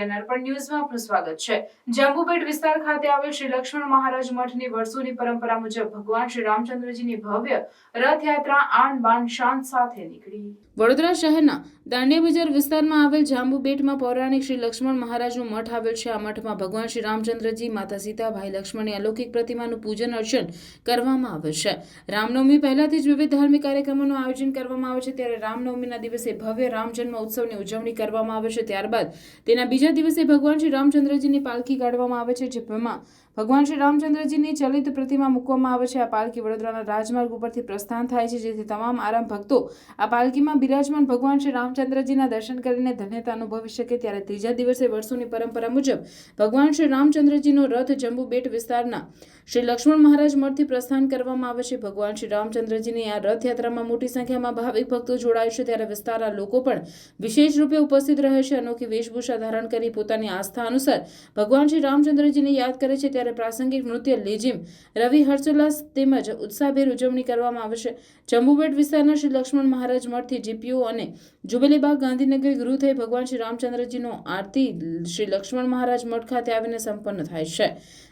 Channel પર ન્યૂઝમાં આપનું સ્વાગત છે. જંબુબેટ વિસ્તાર ખાતે આવેલ શ્રી લક્ષ્મણ મહારાજ મઠની વર્ષોની પરંપરા મુજબ ભગવાન શ્રી રામચંદ્રજીની ભવ્ય રથયાત્રા આન બાન શાન સાથે નીકળી. વડોદરા શહેરના દાંડિયા બજાર વિસ્તારમાં આવેલ જાંબુબેટમાં પૌરાણિક શ્રી લક્ષ્મણ મહારાજનું મઠ આવેલ છે. આ મઠમાં ભગવાન શ્રી રામચંદ્રજી, માતા સીતા, ભાઈ લક્ષ્મણની અલૌકિક પ્રતિમાનું પૂજન અર્ચન કરવામાં આવે છે. રામનવમી પહેલાથી જ વિવિધ ધાર્મિક કાર્યક્રમોનું આયોજન કરવામાં આવે છે. ત્યારે રામનવમીના દિવસે ભવ્ય રામ જન્મ ઉત્સવની ઉજવણી કરવામાં આવે છે. ત્યારબાદ તેના બીજા દિવસે ભગવાન શ્રી રામચંદ્રજીની પાલખી કાઢવામાં આવે છે, જેમાં ભગવાન શ્રી રામચંદ્રજીની ચલિત પ્રતિમા મૂકવામાં આવે છે. આ પાલકી વડોદરાના રાજમાર્ગ ઉપરથી પ્રસ્થાન થાય છે. જેથી તમામ આરામ ભક્તો આ પાલકીમાં બિરાજમાન ભગવાન શ્રી રામચંદ્રજીના દર્શન કરીને ધન્યતા અનુભવી શકે ત્યારે ત્રીજા દિવસે વર્ષોની પરંપરા મુજબ ભગવાન શ્રી રામચંદ્રજીનો રથ જંબુ બેટ વિસ્તારના શ્રી લક્ષ્મણ મહારાજ મઠથી પ્રસ્થાન કરવામાં આવે છે. ભગવાન શ્રી રામચંદ્રજીની આ રથયાત્રામાં મોટી સંખ્યામાં ભાવિક ભક્તો જોડાય છે. ત્યારે વિસ્તારના લોકો પણ વિશેષ રૂપે ઉપસ્થિત રહે છે. અનોખી વેશભૂષા ધારણ કરી પોતાની આસ્થા અનુસાર ભગવાન શ્રી રામચંદ્રજીને યાદ કરે છે. ત્યારે પ્રાસંગિક નૃત્ય લેજીમ, રવિ હર્ષોલ્લાસ તેમજ ઉત્સાહભેર ઉજવણી કરવામાં આવશે જંબુબેટ વિસ્તારના શ્રી લક્ષ્મણ મહારાજ મઠથી જીપીઓ અને જુબેલીબાગ ગાંધીનગર ગૃહ થઈ ભગવાન શ્રી રામચંદ્રજીનો આરતી શ્રી લક્ષ્મણ મહારાજ મઠ ખાતે આવીને સંપન્ન થાય છે.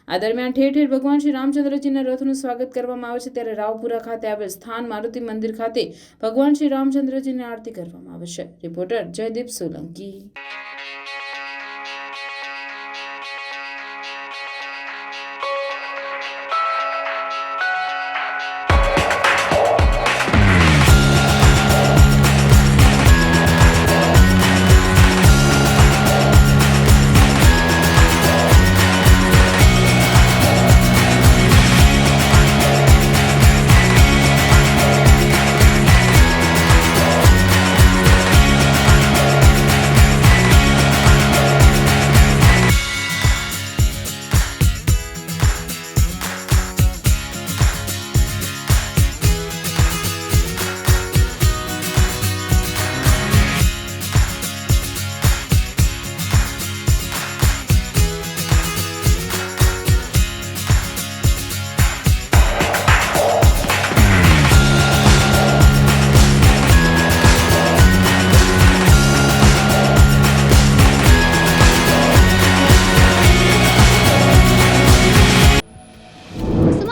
આ દરમિયાન ઠેર ઠેર ભગવાન શ્રી રામચંદ્રજીના રથનું સ્વાગત કરવામાં આવે છે. ત્યારે રાવપુરા ખાતે આવેલ સ્થાન મારુતિ મંદિર ખાતે ભગવાન શ્રી રામચંદ્રજીની આરતી કરવામાં આવે છે. રિપોર્ટર જયદીપ સોલંકી.